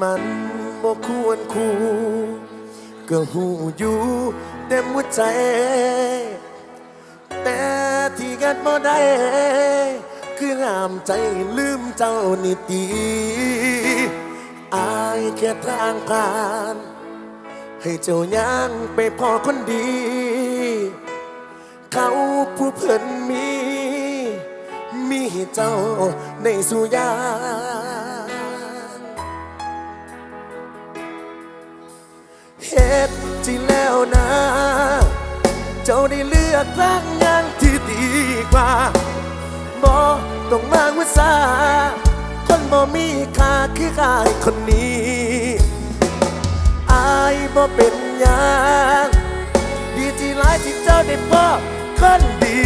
มันบ่ควรคู่ก็หูอยู่เต็มหัวใจ แต่ที่กันบ่ได้ คือห้ามใจลืมเจ้านี่ตีอายแค่ทางผ่าน ให้เจ้าย่งไปพอคนดี เขาผู้เพิ่นมี มีเจ้าในสุยา ฮ็ดที่แล้วนะ เจ้าได้เลือกทางงานที่ดีกว่าบ่ต้องมาวิสาคนบ่มีค่าคือกายคนนี้อายบ่เป็นหยังดีที่หลายที่เจ้าได้พบคนดี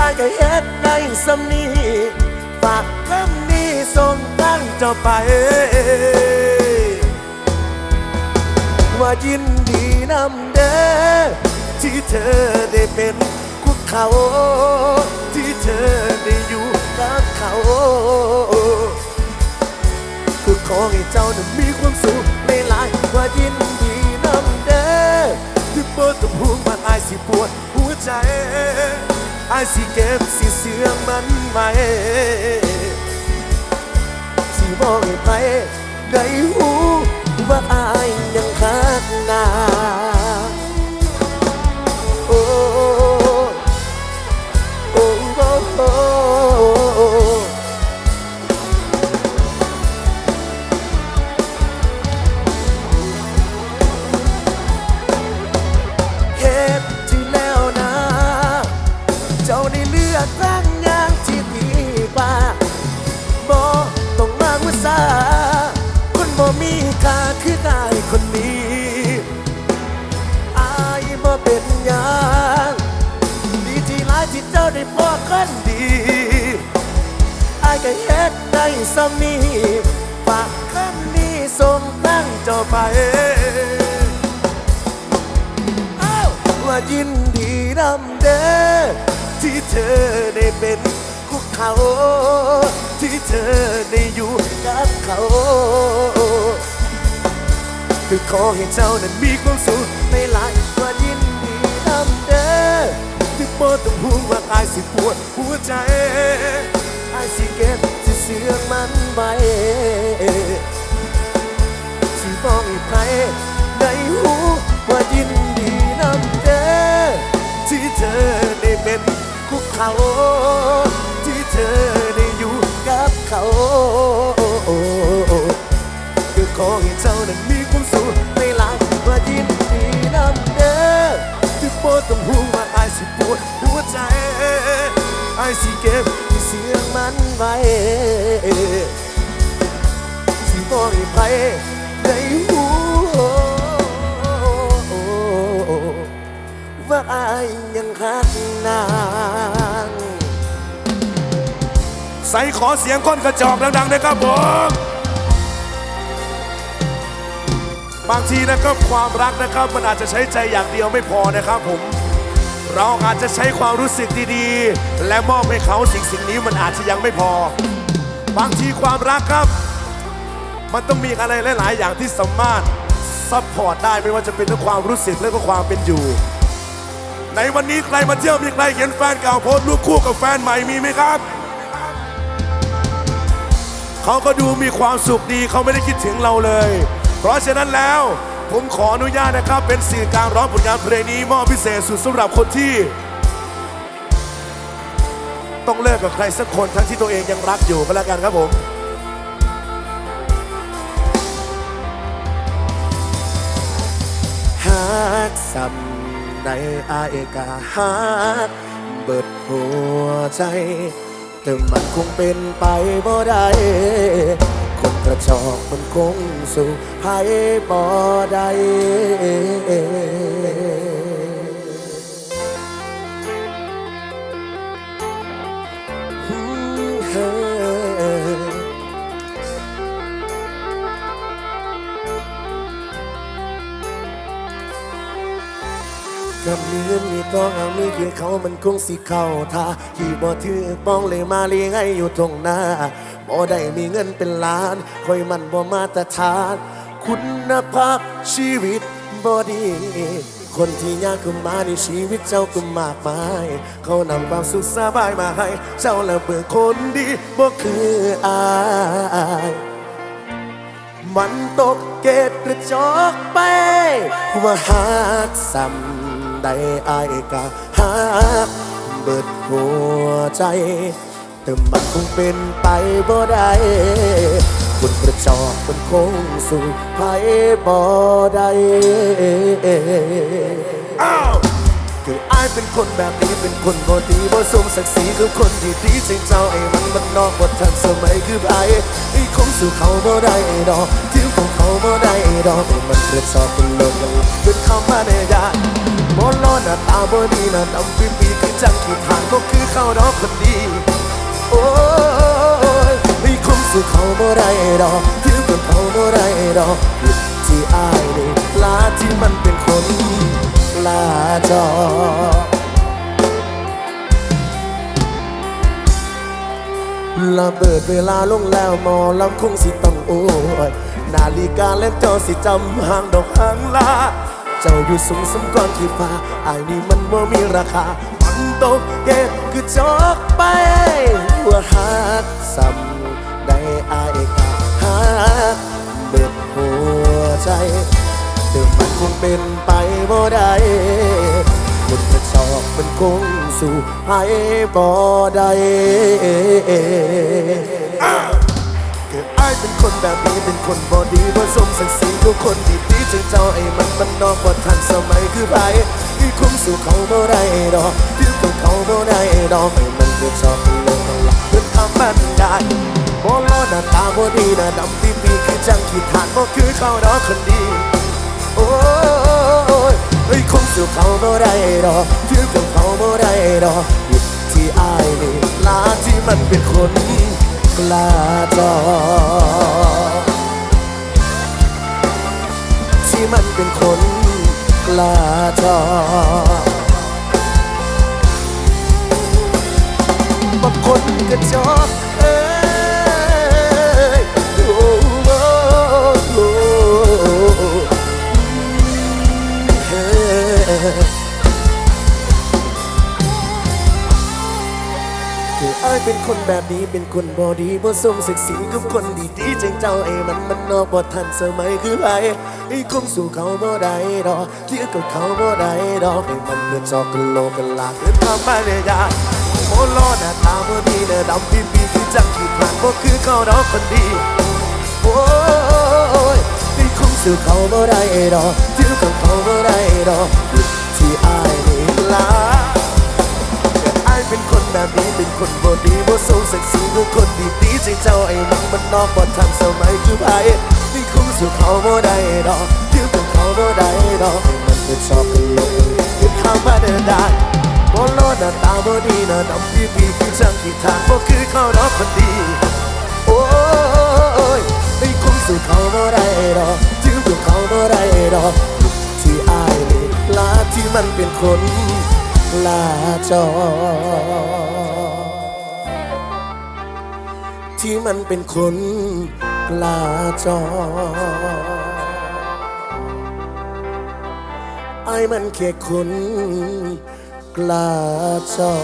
อายก็เฮ็ดได้สำนี้ฝากคำนี้ส่งตั้งเจ้าไป ว่ายินดีนำเด้อที่เธอได้เป็นคุกเขา ที่เธอได้อยู่กับเขาคือขอให้เจ้านั้นมีความสุขในหลายว่ายินดีนำเด้อที่เปิดตัวพูงมันอายสิปวดหัวใจอายสิเก็บสิเสื่อมมันไว้สิบอกให้ไปได้ คนนี้อายบ่เป็นยังดีที่หลายที่เจ้าได้พอคนดีอายก็เฮ็ดได้สำนี้ฝากคำนี้ส่งตั้งเจ้าไปอ้าวว่ายินดีนำเด้อที่เธอได้เป็นคุกเขา ที่เธอได้อยู่กับเขา คือขอให้เจ้านั้นมีความสุขไม่หลายว่ายินดีนำเด้อที่โปต้องห่วงว่าอายสิปวดหัวใจอายสิเก็บสิเสื่อมันไว้สิบอกให้ใครได้หูว่ายินดีนำเด้อที่เธอได้เป็นคุกเขา ต้องห่วงว่าอายสิปวดหัวใจไอายสิเก็บเสียงมันไว้สิบอกให้ไปได้หูว่าไอยังหักนางใส่ขอเสียงก้นกระจอกดังๆนะครับผม บางทีนะครับความรักนะครับมันอาจจะใช้ใจอย่างเดียวไม่พอนะครับผม เราอาจจะใช้ความรู้สึกดีๆ และมอบให้เขาสิ่งสิ่งนี้มันอาจจะยังไม่พอ บางทีความรักครับ มันต้องมีอะไรหลาย ๆ อย่างที่สามารถซัพพอร์ตได้ไม่ว่าจะเป็นทั้งความรู้สึกและก็ความเป็นอยู่ ในวันนี้ใครมาเที่ยวมีใครเห็นแฟนเก่าโพสต์รูปคู่กับแฟนใหม่มีไหมครับเขาก็ดูมีความสุขดีเขาไม่ได้คิดถึงเราเลย เพราะฉะนั้นแล้วผมขออนุญาตนะครับ เป็นสื่อกลารร้องผลงานเพลงนี้มอบพิเศษสุดสำหรับคนที่ ต้องเลิกกับใครสักคนทั้งที่ตัวเองยังรักอยู่ก็แล้วกันครับผมหักซ้ำในอายกาหักเบิดหัวใจ แต่มันคงเป็นไปบ่ได้ กระจอกมันคงสู่ให้บ่ได้ ก็อนมีเงินมีทองหามีคือเขามันคงสิเข้าท่าขี่บ่ถือป้องเลยมาเลี้ยงให้อยู่ตรงหน้าบ่ได้มีเงินเป็นล้านคอยมันบ่มาตรฐาน คุณภาพชีวิตบ่ดี คนที่ยากขึ้นมาในชีวิตเจ้าก็มากมาย เขานำความสุขสบายมาให้ เจ้าและเบื่อคนดีบ่คืออายมันตกเกตกระจอกไป ว่าหากซ้ำ ใดอายกะหากเบิดหัวใจแต่มันคงเป็นไปบ่ได้คนกระจอกมันคงสู่ไผบ่ได้อ้าวคืออายเป็นคนแบบนี้เป็นคนบ่ดีบ่สมศักดิ์ศรีคือคนที่ดีใจเจ้าไอ้มันมันนอกบ่ทันสมัยคือไผไอ้คงสู่เขาบ่ได้ดอกที่ของเขาบ่ได้ดอกไอ้มันเกิดชอบเป็นโลกเป็นคำว่าในยา นบ่รอหน้าตาบ่ดีหน้าดำปีปีคือจังขี้ทางก็คือเขาดอกคนดี โอ้ยไอ้คงสู่เขาบ่ได้ดอกที่ของเขาบ่ได้ดอกที่อายนี่ลาที่มันเป็นคนลาจอระเบิดเวลาลงแล้วหมอลำคงสิต้องโอ้ยนาฬิกาและจอสิจำห่างดอกห่างลา เจ้าอยู่สูงสมก่อนที่ฟ้าอายนี่มันว่ามีราคามันตกเกตคือจอกไปว่าหักซ้ำได้อายกะหักเบิดหัวใจเดิมมันคงเป็นไปบ่ได้คนกระชอกมันคงสู่ให้บ่ได้ เป็นคนแบบนี้เป็นคนบ่ดีบ่สมศักดิ์ศรีทุกคนที่ดีจังเจ้าไอ้มันมันนอกบ่ทันสมัยคือไผที่คงสู่เขาบ่อได้ดอกที่ของเขาบ่ได้ดอกไอ้มันกระชอกเป็นลกทั้งหลักเป็นคำบรรยายบ่รอหน้าตาบ่ดีหน้าดำปีปีคือจังขี้ทานบ่คือเขาดอกคนดีโอ้ยเฮ้ยคงสู่เขาบ่อได้ดอกถือกับเขาบ่ได้ดอกผิดที่อายนี่ลาที่มันเป็นคน กล้าจอ ที่มันเป็นคนกล้าจอบางคนก็จอกเอ้ยโอ้โอ้โอ้ายเป็นคนแบบนี้เป็นคนบอดีบ่สมศักดิ์ศรีกับคนดีๆจังเจ้าไอ้มันมันนอกบ่ทันสมัยคือไผไอ้คงสู่เขาบ่ได้ดอกเทียกับเขาบ่ได้ดอกไอ้มันเกิดจอกกันโลกกันลากเกินทำมาเลยยาโอ้ล้อหน้าตาบ่ดีเน้อดำปีปีคือจังขี้ผ่านบ่คือเขาดอกคนดีโอ้ยนี่คงสู่เขาบ่ได้ดอกเที่กับเขาบ่ได้ดอก เป็นคนแบบนี้เป็นคนบดีบ่สมศักดิ์ศรีของคนดีดีใจเจ้าไอ้มันมันนอกบ่ทันสมัยคือไผนี่คงสู่เขาบ่ได้ดอกที่กับเขาบ่ได้ดอกให้มันเป็นชอบกันลงยึดข้ามมาเดินได้บ่รอหน้าตาบ่ดีหน้าดำปีปีคือจังขี้ทางบ่คือเขาดอกคนดีโอ้ยไอ้คงสู่เขาบ่ได้ดอกถึงกับเขาบ่ได้ดอกที่อายนี่ลาที่มันเป็นคน ลาจอ ที่มันเป็นคนลาจอไอ้มันแค่คนกล้าจอ